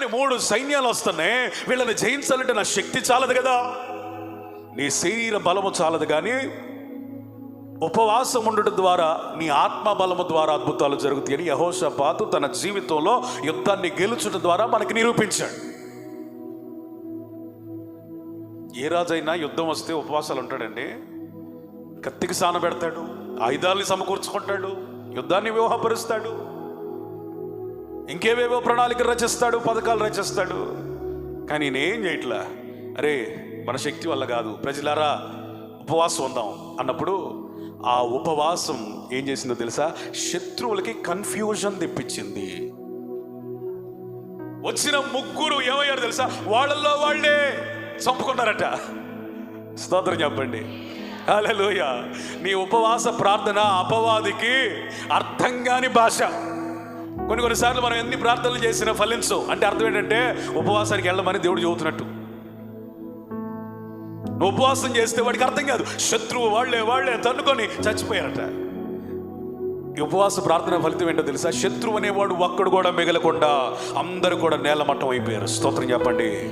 అని మూడు సైన్యాలు వస్తున్నాయి. వీళ్ళని జయించాలంటే నా శక్తి చాలదు కదా. నీ శరీర బలము చాలదు కానీ ఉపవాసం ఉండడం ద్వారా నీ ఆత్మ బలము ద్వారా అద్భుతాలు జరుగుతాయని యహోషపాతు తన జీవితంలో యుద్ధాన్ని గెలుచుట ద్వారా మనకి నిరూపించాడు. ఏ రాజైనా యుద్ధం వస్తే ఉపవాసాలు ఉంటాడండి. కత్తికి సాన పెడతాడు ఆయుధాలని సమకూర్చుకుంటాడు యుద్ధాన్ని వ్యూహపరుస్తాడు. ఇంకేవేవో ప్రణాళికలు రచిస్తాడు పథకాలు రచిస్తాడు. కానీ నేనేం చేయట్లా? అరే మన శక్తి వల్ల కాదు. ప్రజలారా ఉపవాసం ఉందాం అన్నప్పుడు ఆ ఉపవాసం ఏం చేసిందో తెలుసా? శత్రువులకి కన్ఫ్యూజన్ తెప్పించింది. వచ్చిన ముగ్గురు ఏమయ్యారు తెలుసా? వాళ్ళల్లో వాళ్ళే చంపుకున్నారట. స్తోత్రం చెప్పండి. హల్లెలూయా. నీ ఉపవాస ప్రార్థన అపవాదికి అర్థం కాని భాష. కొన్ని కొన్నిసార్లు మనం ఎన్ని ప్రార్థనలు చేసినా ఫలించవు. అంటే అర్థం ఏంటంటే ఉపవాసానికి వెళ్ళమని దేవుడు చెబుతున్నట్టు. ఉపవాసం చేస్తే వాడికి అర్థం కాదు. శత్రువు వాళ్ళే వాళ్ళే తన్నుకొని చచ్చిపోయారట. ఉపవాస ప్రార్థన ఫలితం ఏంటో తెలుసా? శత్రువు అనేవాడు ఒక్కడు కూడా మిగలకుండా అందరూ కూడా నేలమట్టం అయిపోయారు. స్తోత్రం చెప్పండి.